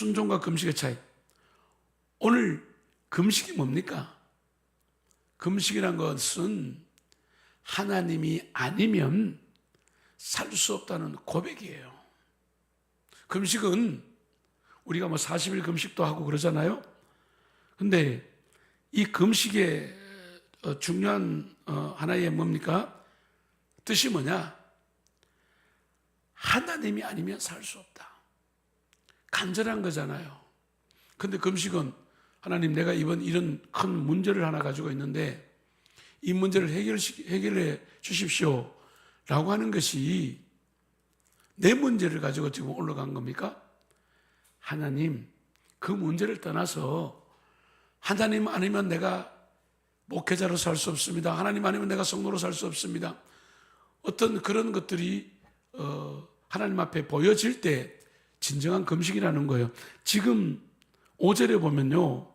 순종과 금식의 차이. 오늘 금식이 뭡니까? 금식이란 것은 하나님이 아니면 살 수 없다는 고백이에요. 금식은 우리가 뭐 40일 금식도 하고 그러잖아요. 근데 이 금식의 어, 중요한 어, 하나의 뭡니까? 뜻이 뭐냐? 하나님이 아니면 살 수 없다. 간절한 거잖아요. 근데 금식은 하나님 내가 이번 이런 큰 문제를 하나 가지고 있는데 이 문제를 해결 해결해 주십시오. 라고 하는 것이 내 문제를 가지고 지금 올라간 겁니까? 하나님, 그 문제를 떠나서 하나님 아니면 내가 목회자로 살 수 없습니다. 하나님 아니면 내가 성도로 살 수 없습니다. 어떤 그런 것들이 어, 하나님 앞에 보여질 때 진정한 금식이라는 거예요. 지금 5절에 보면요.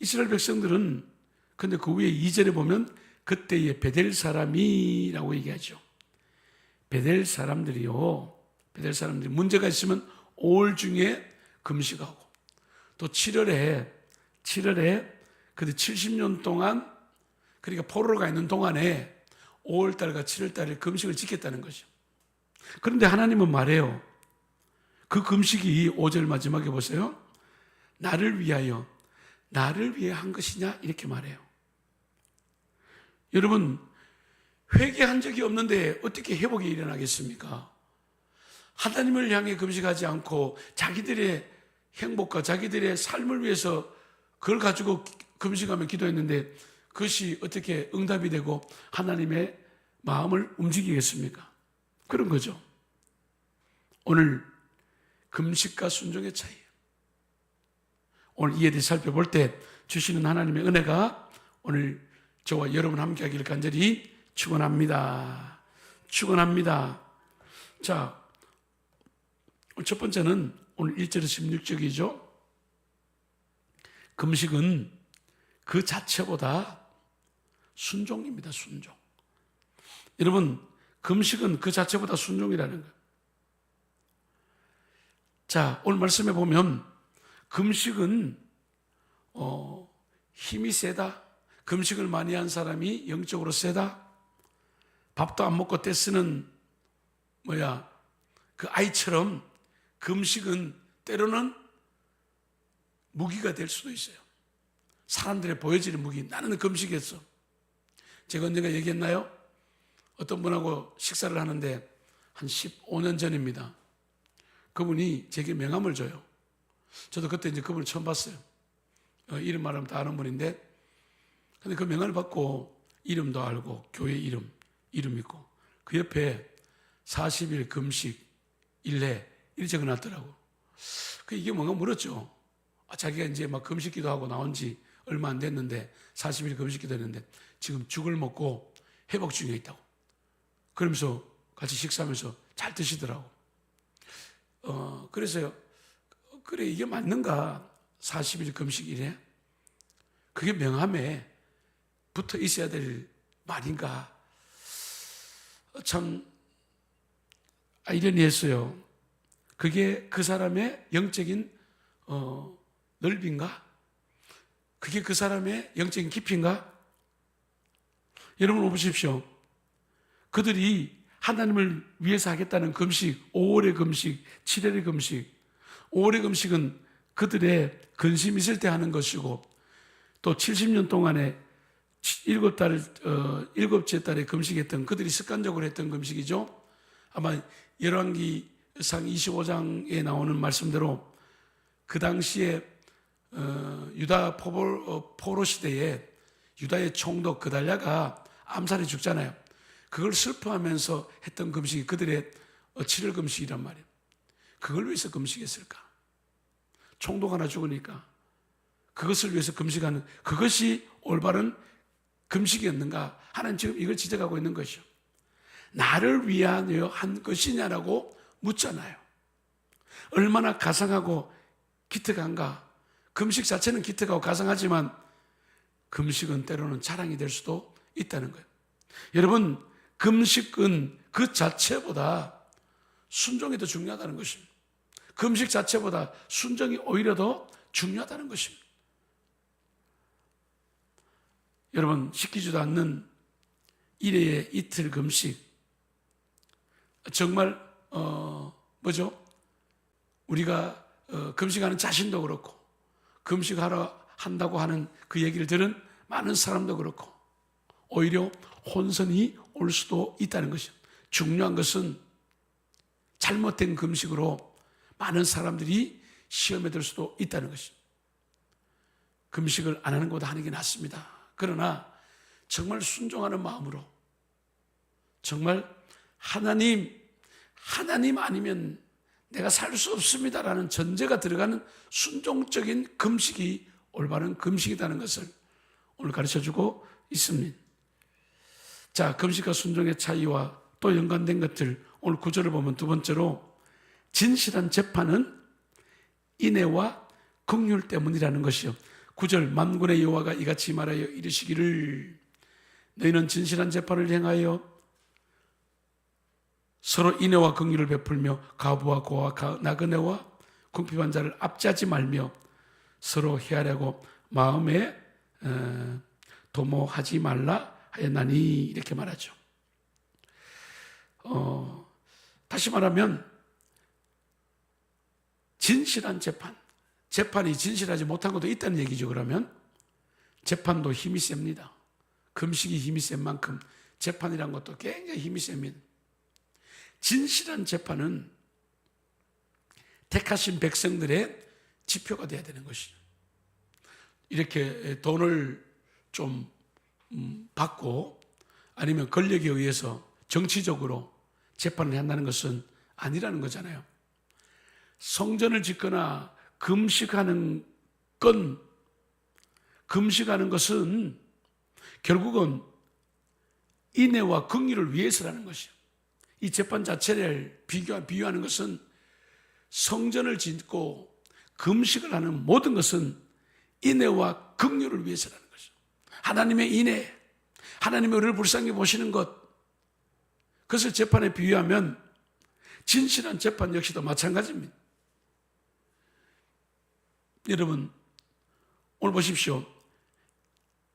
이스라엘 백성들은 근데 그 위에 2절에 보면 그때의 베델 사람이라고 얘기하죠. 베델 사람들이요. 베델 사람들이 문제가 있으면 5월 중에 금식하고 또 7월에 7월에 그때 70년 동안 그러니까 포로가 있는 동안에 5월 달과 7월 달에 금식을 지켰다는 거죠. 그런데 하나님은 말해요. 그 금식이 5절 마지막에 보세요. 나를 위하여 나를 위해 한 것이냐 이렇게 말해요. 여러분 회개한 적이 없는데 어떻게 회복이 일어나겠습니까? 하나님을 향해 금식하지 않고 자기들의 행복과 자기들의 삶을 위해서 그걸 가지고 금식하며 기도했는데 그것이 어떻게 응답이 되고 하나님의 마음을 움직이겠습니까? 그런 거죠. 오늘 금식과 순종의 차이예요. 오늘 이에 대해 살펴볼 때 주시는 하나님의 은혜가 오늘 저와 여러분 함께 하기를 간절히 축원합니다. 축원합니다. 자, 첫 번째는 오늘 1절에서 16절이죠. 금식은 그 자체보다 순종입니다. 순종. 여러분, 금식은 그 자체보다 순종이라는 거예요. 자, 오늘 말씀해 보면 금식은 어, 힘이 세다. 금식을 많이 한 사람이 영적으로 세다. 밥도 안 먹고 떼쓰는 뭐야 그 아이처럼 금식은 때로는 무기가 될 수도 있어요. 사람들의 보여지는 무기. 나는 금식했어. 제가 언젠가 얘기했나요? 어떤 분하고 식사를 하는데 한 15년 전입니다. 그분이 제게 명함을 줘요. 저도 그때 이제 그분을 처음 봤어요. 어, 이름 말하면 다 아는 분인데, 근데 그 명함을 받고 이름도 알고, 교회 이름, 이름 있고, 그 옆에 40일 금식, 일례, 이렇게 적어 놨더라고. 그 이게 뭔가 물었죠. 아, 자기가 이제 막 금식 기도 하고 나온 지 얼마 안 됐는데, 40일 금식 기도 했는데, 지금 죽을 먹고 회복 중에 있다고. 그러면서 같이 식사하면서 잘 드시더라고. 어, 그래서요, 그래, 이게 맞는가? 40일 금식이래? 그게 명함에 붙어 있어야 될 말인가? 참, 아이러니했어요. 그게 그 사람의 영적인, 어, 넓인가? 그게 그 사람의 영적인 깊이인가? 여러분, 보십시오. 그들이 하나님을 위해서 하겠다는 금식, 5월의 금식, 7월의 금식, 5월의 금식은 그들의 근심 있을 때 하는 것이고 또 70년 동안에 일곱 달, 어, 일곱째 달에 금식했던 그들이 습관적으로 했던 금식이죠. 아마 열왕기상 25장에 나오는 말씀대로 그 당시에 어, 유다 포로, 어, 포로 시대에 유다의 총독 그달랴가 암살해 죽잖아요. 그걸 슬퍼하면서 했던 금식이 그들의 어, 7일 금식이란 말이에요. 그걸 위해서 금식했을까? 총독 하나 죽으니까 그것을 위해서 금식하는 그것이 올바른 금식이었는가? 하나님 지금 이걸 지적하고 있는 것이요. 나를 위하여 한 것이냐라고 묻잖아요. 얼마나 가상하고 기특한가? 금식 자체는 기특하고 가상하지만 금식은 때로는 자랑이 될 수도 있다는 거예요. 여러분, 금식은 그 자체보다 순종이 더 중요하다는 것입니다. 금식 자체보다 순종이 오히려 더 중요하다는 것입니다. 여러분, 시키지도 않는 일회의 이틀 금식. 정말, 어, 뭐죠? 우리가 어, 금식하는 자신도 그렇고, 금식하러 한다고 하는 그 얘기를 들은 많은 사람도 그렇고, 오히려 혼선이 올 수도 있다는 것이죠. 중요한 것은 잘못된 금식으로 많은 사람들이 시험에 들 수도 있다는 것입니다. 금식을 안 하는 것보다 하는 게 낫습니다. 그러나 정말 순종하는 마음으로 정말 하나님, 하나님 아니면 내가 살 수 없습니다라는 전제가 들어가는 순종적인 금식이 올바른 금식이라는 것을 오늘 가르쳐 주고 있습니다. 자, 금식과 순종의 차이와 또 연관된 것들 오늘 구절을 보면 두 번째로 진실한 재판은 인애와 긍휼 때문이라는 것이요. 구절 만군의 여호와가 이같이 말하여 이르시기를 너희는 진실한 재판을 행하여 서로 인애와 긍휼을 베풀며 가부와 고와 나그네와 궁핍한 자를 압제하지 말며 서로 헤아려고 마음에 어, 도모하지 말라 하였나니 이렇게 말하죠. 어, 다시 말하면 진실한 재판, 재판이 진실하지 못한 것도 있다는 얘기죠. 그러면 재판도 힘이 셉니다. 금식이 힘이 센 만큼 재판이란 것도 굉장히 힘이 셉니다. 진실한 재판은 택하신 백성들의 지표가 돼야 되는 것이죠. 이렇게 돈을 좀 음, 받고 아니면 권력에 의해서 정치적으로 재판을 한다는 것은 아니라는 거잖아요. 성전을 짓거나 금식하는 건 금식하는 것은 결국은 인애와 긍휼을 위해서라는 것이요. 이 재판 자체를 비교 비유하는 것은 성전을 짓고 금식을 하는 모든 것은 인애와 긍휼을 위해서라는. 하나님의 인애, 하나님의 우리를 불쌍히 보시는 것, 그것을 재판에 비유하면 진실한 재판 역시도 마찬가지입니다. 여러분, 오늘 보십시오.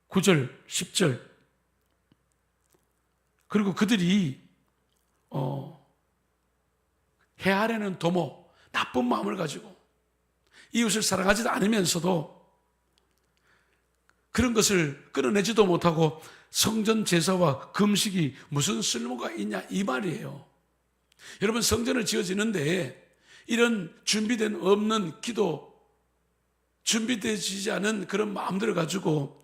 9절, 10절. 그리고 그들이, 어, 해하려는 도모, 나쁜 마음을 가지고 이웃을 사랑하지도 않으면서도 그런 것을 끌어내지도 못하고 성전 제사와 금식이 무슨 쓸모가 있냐 이 말이에요. 여러분 성전을 지어지는데 이런 준비된 없는 기도 준비되지 않은 그런 마음들을 가지고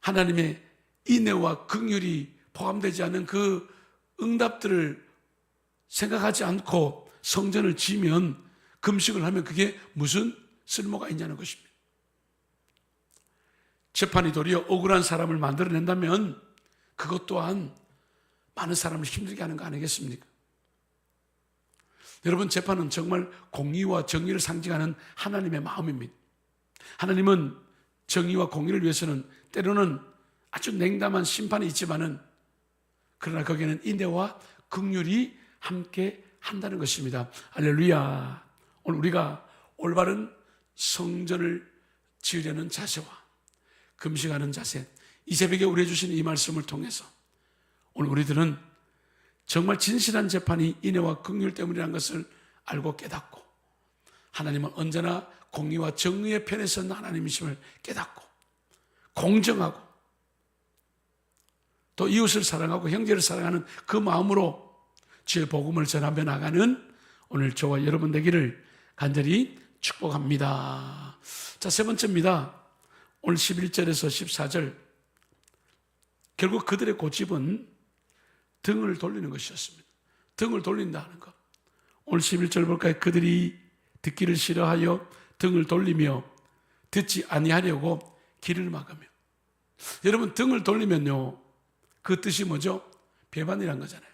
하나님의 인애와 긍휼이 포함되지 않은 그 응답들을 생각하지 않고 성전을 지면 금식을 하면 그게 무슨 쓸모가 있냐는 것입니다. 재판이 도리어 억울한 사람을 만들어낸다면 그것 또한 많은 사람을 힘들게 하는 거 아니겠습니까? 여러분, 재판은 정말 공의와 정의를 상징하는 하나님의 마음입니다. 하나님은 정의와 공의를 위해서는 때로는 아주 냉담한 심판이 있지만은 그러나 거기에는 인내와 극률이 함께 한다는 것입니다. 할렐루야. 오늘 우리가 올바른 성전을 지으려는 자세와 금식하는 자세, 이 새벽에 우리 주신 이 말씀을 통해서 오늘 우리들은 정말 진실한 재판이 인애와 극률 때문이라는 것을 알고 깨닫고 하나님은 언제나 공의와 정의의 편에 선 하나님이심을 깨닫고 공정하고 또 이웃을 사랑하고 형제를 사랑하는 그 마음으로 주의 복음을 전하며 나가는 오늘 저와 여러분 되기를 간절히 축복합니다. 자, 세 번째입니다. 오늘 11절에서 14절. 결국 그들의 고집은 등을 돌리는 것이었습니다. 등을 돌린다는 것. 오늘 11절 볼까요? 그들이 듣기를 싫어하여 등을 돌리며 듣지 아니하려고 길을 막으며. 여러분, 등을 돌리면요. 그 뜻이 뭐죠? 배반이란 거잖아요.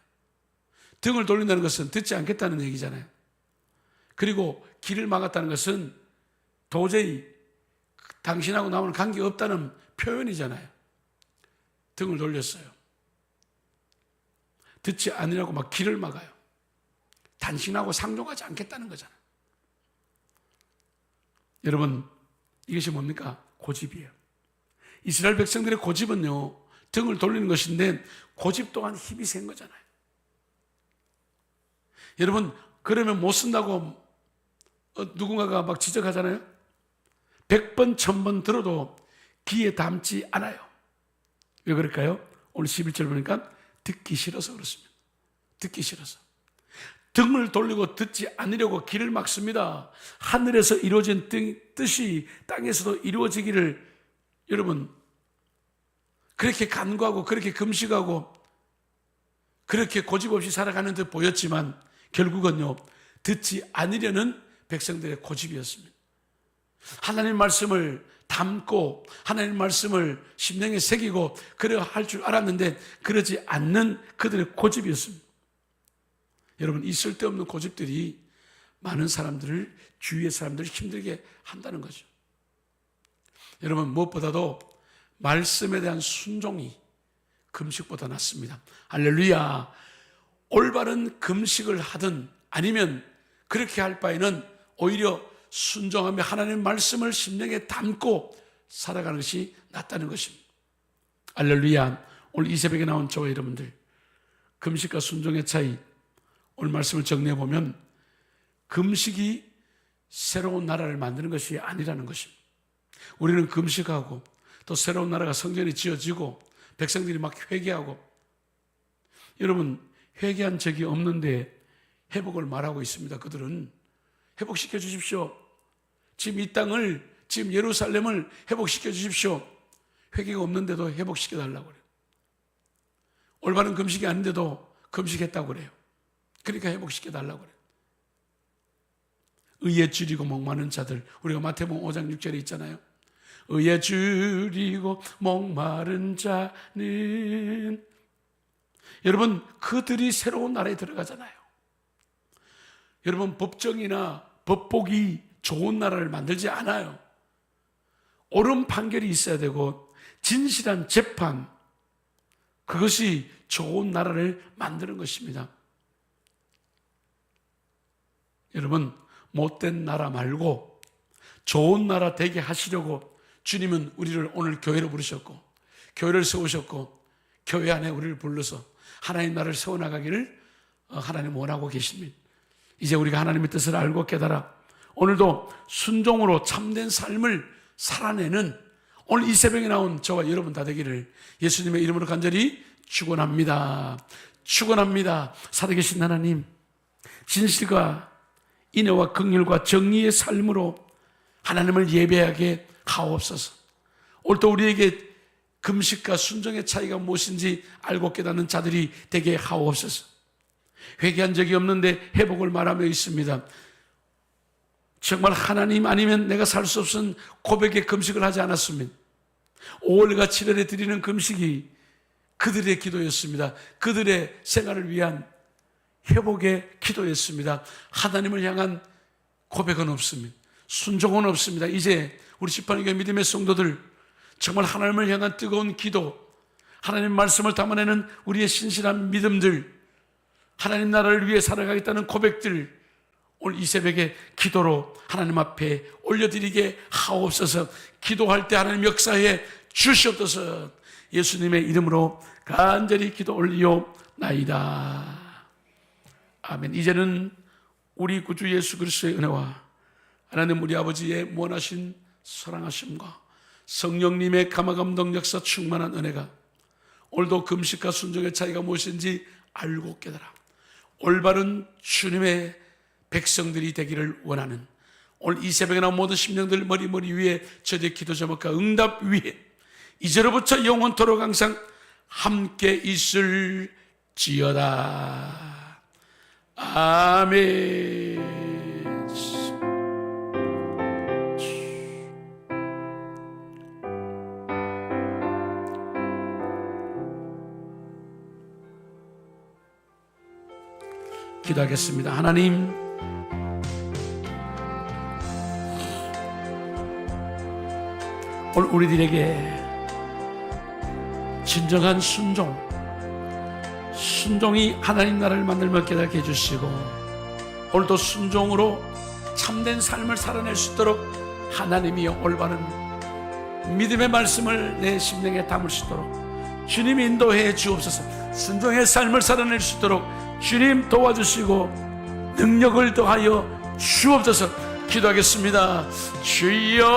등을 돌린다는 것은 듣지 않겠다는 얘기잖아요. 그리고 길을 막았다는 것은 도저히 당신하고 나무는 관계 없다는 표현이잖아요. 등을 돌렸어요. 듣지 않으려고 막 길을 막아요. 당신하고 상종하지 않겠다는 거잖아요. 여러분, 이것이 뭡니까? 고집이에요. 이스라엘 백성들의 고집은요, 등을 돌리는 것인데, 고집 또한 힘이 센 거잖아요. 여러분, 그러면 못 쓴다고 어, 누군가가 막 지적하잖아요? 백 번, 천번 들어도 귀에 담지 않아요. 왜 그럴까요? 오늘 11절 보니까 듣기 싫어서 그렇습니다. 듣기 싫어서. 등을 돌리고 듣지 않으려고 길을 막습니다. 하늘에서 이루어진 뜻이 땅에서도 이루어지기를 여러분 그렇게 간구하고 그렇게 금식하고 그렇게 고집 없이 살아가는 듯 보였지만 결국은요 듣지 않으려는 백성들의 고집이었습니다. 하나님 말씀을 담고 하나님 말씀을 심령에 새기고 그래 할 줄 알았는데 그러지 않는 그들의 고집이었습니다. 여러분 이 쓸데없는 고집들이 많은 사람들을 주위의 사람들을 힘들게 한다는 거죠. 여러분 무엇보다도 말씀에 대한 순종이 금식보다 낫습니다. 할렐루야. 올바른 금식을 하든 아니면 그렇게 할 바에는 오히려 순종하며 하나님 말씀을 심령에 담고 살아가는 것이 낫다는 것입니다. 할렐루야. 오늘 이 새벽에 나온 저와 여러분들 금식과 순종의 차이 오늘 말씀을 정리해 보면 금식이 새로운 나라를 만드는 것이 아니라는 것입니다. 우리는 금식하고 또 새로운 나라가 성전이 지어지고 백성들이 막 회개하고 여러분 회개한 적이 없는데 회복을 말하고 있습니다. 그들은 회복시켜 주십시오. 지금 이 땅을 지금 예루살렘을 회복시켜 주십시오. 회개가 없는데도 회복시켜 달라고 그래요. 올바른 금식이 아닌데도 금식했다고 그래요. 그러니까 회복시켜 달라고 그래요. 의에 줄이고 목마른 자들 우리가 마태복음 5장 6절에 있잖아요. 의에 줄이고 목마른 자는 여러분 그들이 새로운 나라에 들어가잖아요. 여러분 법정이나 법복이 좋은 나라를 만들지 않아요. 옳은 판결이 있어야 되고 진실한 재판 그것이 좋은 나라를 만드는 것입니다. 여러분 못된 나라 말고 좋은 나라 되게 하시려고 주님은 우리를 오늘 교회로 부르셨고 교회를 세우셨고 교회 안에 우리를 불러서 하나님 나라를 세워나가기를 어, 하나님 원하고 계십니다. 이제 우리가 하나님의 뜻을 알고 깨달아 오늘도 순종으로 참된 삶을 살아내는 오늘 이 새벽에 나온 저와 여러분 다 되기를 예수님의 이름으로 간절히 축원합니다. 축원합니다. 살아계신 하나님 진실과 인애와 긍휼과 정의의 삶으로 하나님을 예배하게 하옵소서. 오늘도 우리에게 금식과 순종의 차이가 무엇인지 알고 깨닫는 자들이 되게 하옵소서. 회개한 적이 없는데 회복을 말하며 있습니다. 정말 하나님 아니면 내가 살 수 없은 고백의 금식을 하지 않았습니다. 5월과 7월에 드리는 금식이 그들의 기도였습니다. 그들의 생활을 위한 회복의 기도였습니다. 하나님을 향한 고백은 없습니다. 순종은 없습니다. 이제 우리 집안교회 믿음의 성도들 정말 하나님을 향한 뜨거운 기도, 하나님 말씀을 담아내는 우리의 신실한 믿음들, 하나님 나라를 위해 살아가겠다는 고백들, 오늘 이 새벽에 기도로 하나님 앞에 올려드리게 하옵소서 기도할 때 하나님 역사에 주시옵소서 예수님의 이름으로 간절히 기도 올리오나이다. 아멘. 이제는 우리 구주 예수 그리스도의 은혜와 하나님 우리 아버지의 무한하신 사랑하심과 성령님의 감화감동 역사 충만한 은혜가 오늘도 금식과 순종의 차이가 무엇인지 알고 깨달아 올바른 주님의 백성들이 되기를 원하는 오늘 이 새벽에 나온 모든 심령들 머리 머리 위에 저의 기도 제목과 응답 위에 이제로부터 영원토록 항상 함께 있을지어다. 아멘. 기도하겠습니다. 하나님, 오늘 우리들에게 진정한 순종, 순종이 하나님 나라를 만들며 깨닫게 해주시고, 오늘도 순종으로 참된 삶을 살아낼 수 있도록 하나님이 올바른 믿음의 말씀을 내 심령에 담을 수 있도록 주님 인도해 주옵소서. 순종의 삶을 살아낼 수 있도록 주님 도와주시고 능력을 더하여 주옵소서. 기도하겠습니다. 주여